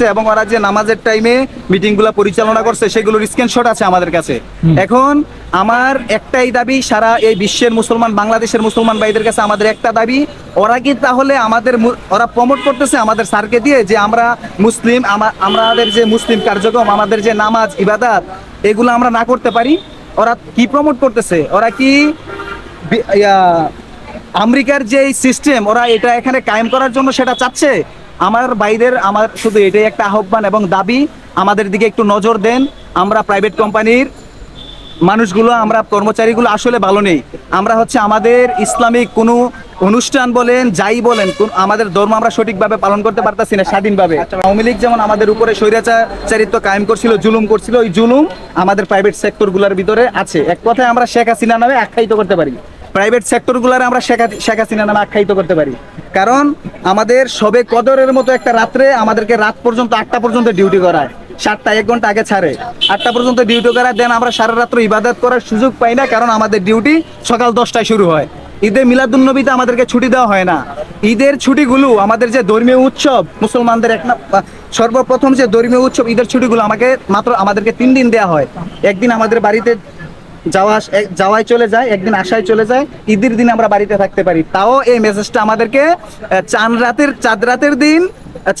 এবং ওরা যে নামাজের টাইমে মিটিংগুলো পরিচালনা করছে সেগুলোর স্ক্রিনশট আছে আমাদের কাছে। এখন আমার একটাই দাবি সারা এই বিশ্বের মুসলমান বাংলাদেশের মুসলমান ভাইদের কাছে আমাদের একটা দাবি ওরা কি তাহলে আমাদের ওরা প্রমোট করতেছে আমাদের স্যারকে দিয়ে যে আমরা মুসলিম আমাদের যে মুসলিম কার্যক্রম আমাদের যে নামাজ ইবাদাত এগুলো আমরা না করতে পারি? ওরা কি প্রমোট করতেছে? ওরা কি আমেরিকার যে সিস্টেম ওরা এটা এখানে কায়েম করার জন্য সেটা চাচ্ছে? আমার ভাইদের আমার শুধু এটাই একটা আহ্বান এবং দাবি, আমাদের দিকে একটু নজর দেন। আমরা প্রাইভেট কোম্পানির মানুষগুলো, আমরা কর্মচারীগুলো আসলে ভালো নেই। আমরা হচ্ছে আমাদের ইসলামিক কোনো অনুষ্ঠান বলেন, যাই বলেন আমাদের ধর্ম আমরা সঠিকভাবে পালন করতে পারতাছি না স্বাধীনভাবে। আওয়ামী লীগ যেমন আমাদের উপরে স্বৈরাচারিত্ব কায়েম করছিল, জুলুম করছিল, ওই জুলুম আমাদের প্রাইভেট সেক্টরগুলোর ভিতরে আছে। এক কথায় আমরা শেখ হাসিনা নামে আখ্যায়িত করতে পারি। প্রাইভেট সেক্টরগুলোর আমরা শেখ হাসি- হাসিনা নামে আখ্যায়িত করতে পারি। কারণ আমাদের সবে কদরের মতো একটা রাত্রে আমাদেরকে রাত পর্যন্ত আটটা পর্যন্ত ডিউটি করায়। সাতটা, এক ঘণ্টা আগে ছাড়ে। আটটা পর্যন্ত ডিউটি করায়, দেন আমরা সারা রাত্র ইবাদত করার সুযোগ পাই না, কারণ আমাদের ডিউটি সকাল দশটায় শুরু হয়। ঈদে মিলাদুন্নবীতে আমাদেরকে ছুটি দেওয়া হয় না। ঈদের ছুটিগুলো আমাদের যে ধর্মীয় উৎসব, মুসলমানদের এক সর্বপ্রথম যে ধর্মীয় উৎসব, ঈদের ছুটিগুলো আমাকে মাত্র আমাদেরকে তিন দিন দেওয়া হয়। একদিন আমাদের বাড়িতে যাওয়া যাওয়ায় চলে যায়, একদিন আসায় চলে যায়, ঈদের দিন আমরা বাড়িতে থাকতে পারি। তাও এই মেসেজটা আমাদেরকে চান রাতের, চাঁদ রাতের দিন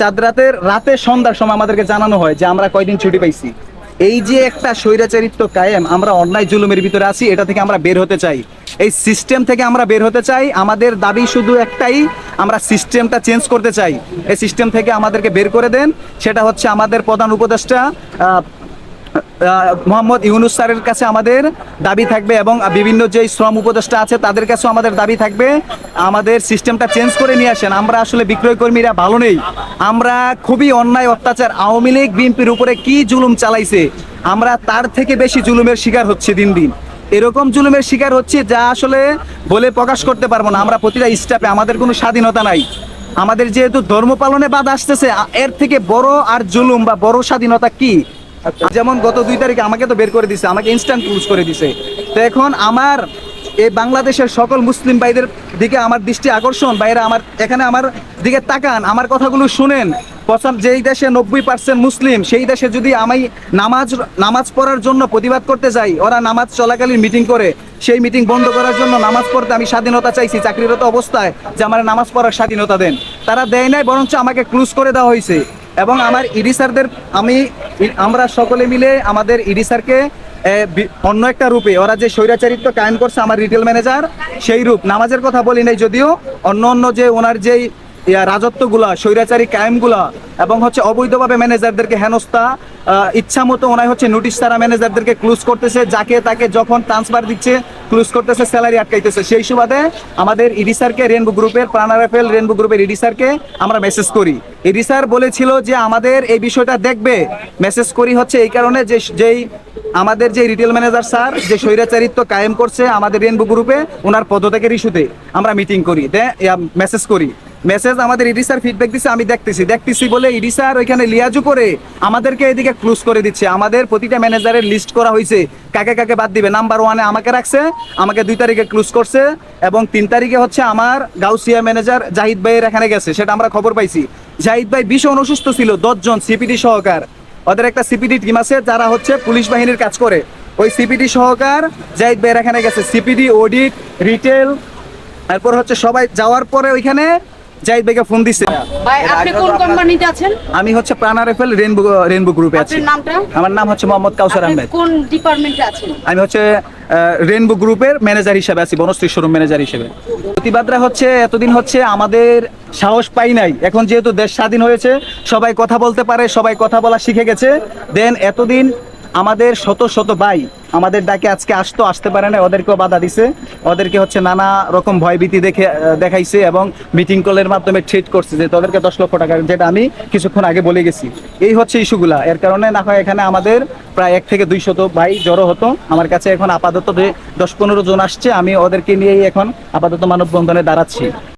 চাঁদ রাতের রাতে সন্ধ্যার সময় আমাদেরকে জানানো হয় যে আমরা কয়দিন ছুটি পাইছি। এই যে একটা স্বৈরাচারিত্ব কায়েম, আমরা অন্যায় জুলুমের ভিতরে আছি, এটা থেকে আমরা বের হতে চাই। এই সিস্টেম থেকে আমরা বের হতে চাই, আমাদের দাবি শুধু একটাই, আমরা সিস্টেমটা চেঞ্জ করতে চাই। এই সিস্টেম থেকে আমাদেরকে বের করে দেন, সেটা হচ্ছে আমাদের প্রধান উপদেষ্টা মোহাম্মদ ইউনুস স্যারের কাছে আমাদের দাবি থাকবে এবং বিভিন্ন যে শ্রম উপদেষ্টা আছে তাদের কাছেও আমাদের দাবি থাকবে। আমাদের সিস্টেমটা চেঞ্জ করে নিয়ে আসেন। আমরা আসলে বিক্রয় কর্মীরা ভালো নেই। আমরা খুবই অন্যায় অত্যাচার। আওয়ামী লীগ, বিএনপির উপরে কি জুলুম চালাইছে? আমরা তার থেকে বেশি জুলুমের শিকার হচ্ছে দিন দিন। এরকম জুলুমের শিকার হচ্ছে যা আসলে বলে প্রকাশ করতে পারব না। আমরা প্রতিটা স্টাফে আমাদের কোনো স্বাধীনতা নাই। আমাদের যেহেতু ধর্ম পালনে বাদ আসতেছে এর থেকে বড় আর জুলুম বা বড় স্বাধীনতা কি? যেমন গত দুই তারিখে আমাকে তো বের করে দিছে, আমাকে ইনস্ট্যান্ট ক্লোজ করে দিছে। তো এখন আমার এই বাংলাদেশের সকল মুসলিম ভাইদের দিকে আমার দৃষ্টি আকর্ষণ বাইরে আমার, এখানে আমার দিকে তাকান, আমার কথাগুলো শুনেন। পছন্দ, যেই দেশে নব্বই পার্সেন্ট মুসলিম, সেই দেশে যদি আমি নামাজ নামাজ পড়ার জন্য প্রতিবাদ করতে যাই, ওরা নামাজ চলাকালীন মিটিং করে, সেই মিটিং বন্ধ করার জন্য নামাজ পড়তে আমি স্বাধীনতা চাইছি, চাকরিরত অবস্থায় যে আমার নামাজ পড়ার স্বাধীনতা দেন। তারা দেয় নাই, বরঞ্চ আমাকে ক্লোজ করে দেওয়া হয়েছে। এবং আমার ইডি স্যারদের আমি আমরা সকলে মিলে আমাদের ইডি স্যারকে অন্য একটা রূপে, ওরা যে স্বৈরাচারিত্ব কায়েম করছে আমার রিটেল ম্যানেজার সেই রূপ। নামাজের কথা বলি নাই যদিও, অন্য অন্য যে ওনার যেই রাজত্বগুলা, স্বৈরাচারী কায়েমগুলা, এবং হচ্ছে অবৈধভাবে ম্যানেজারদেরকে হেনস্থা ইচ্ছা মতো ওনার হচ্ছে নোটিশ তারা ম্যানেজারদেরকে ক্লোজ করতেছে, যাকে তাকে যখন ট্রান্সফার দিচ্ছে ক্লোজ করতেছে স্যালারি আটকাইতেছে। সেই সুবাদে আমাদের ইডি স্যারকে রেনবো গ্রুপের প্রাণা রাফেল রেনবো গ্রুপের ইডি স্যারকে আমরা মেসেজ করি। ইডি স্যার বলেছিল যে, আমাদের এই বিষয়টা দেখবে। মেসেজ করি হচ্ছে এই কারণে যে, যেই আমাদের যে রিটেল ম্যানেজার স্যার, যে স্বৈরাচারিত্ব কায়েম করছে আমাদের রেনবো গ্রুপে ওনার পদত্যাগের ইস্যুতে আমরা মিটিং করি। মেসেজ করি। মেসেজ আমাদের ইডি স্যার ফিডব্যাক দিচ্ছে আমি দেখতেছি। দেখতেছি বলে ইডি স্যার ওইখানে লিয়াজু করে আমাদেরকে এদিকে ক্লোজ করে দিচ্ছে। আমাদের প্রতিটা ম্যানেজারের লিস্ট করা হয়েছে কাকে কাকে বাদ দিবে? নাম্বার ওয়ানে আমাকে রাখছে, আমাকে দুই তারিখে ক্লোজ করছে এবং তিন তারিখে হচ্ছে আমার গাউসিয়া ম্যানেজার জাহিদ ভাইয়ের এখানে গেছে। সেটা আমরা খবর পাইছি। জাহিদ ভাই ভীষণ অসুস্থ ছিল, দশজন সিপিডি সহকার। ওদের একটা সিপিডি টিম আছে, যারা হচ্ছে পুলিশ বাহিনীর কাজ করে। ওই সিপিডি সহকার জাহিদ ভাইয়ের এখানে গেছে। সিপিডি অডিট রিটেল তারপর হচ্ছে সবাই যাওয়ার পরে ওইখানে জাহিদ ভাইকে ফোন দিছে। ভাই আপনি কোন কোম্পানিতে আছেন? আমি হচ্ছে প্রাণা রেফেল রেনবো রেনবো গ্রুপে আছি। আপনার নামটা? আমার নাম হচ্ছে মোহাম্মদ কাউসার আহমেদ। কোন ডিপার্টমেন্টে আছেন? আমি হচ্ছে রেনবো গ্রুপের ম্যানেজার হিসেবে আছি বনশ্রী শোরুম ম্যানেজার হিসেবে। প্রতিবাদরা হচ্ছে এতদিন হচ্ছে আমাদের সাহস পাই নাই। এখন যেহেতু দেশ স্বাধীন হয়েছে সবাই কথা বলতে পারে সবাই কথা বলা শিখে গেছে। দেন এতদিন আমাদের শত শত ভাই আমাদের ডাকে আজকে আসতো আসতে পারে না ওদেরকেও বাধা দিছে। ওদেরকে হচ্ছে নানা রকম ভয়ভীতি দেখে দেখাইছে এবং মিটিং কলের মাধ্যমে ট্রিট করছে যে তোদেরকে দশ লক্ষ টাকা, যেটা আমি কিছুক্ষণ আগে বলে গেছি। এই হচ্ছে ইস্যুগুলা। এর কারণে না হয় এখানে আমাদের প্রায় এক থেকে দুই শত ভাই জড়ো হতো। আমার কাছে এখন আপাতত দশ পনেরো জন আসছে। আমি ওদেরকে নিয়েই এখন আপাতত মানববন্ধনে দাঁড়াচ্ছি।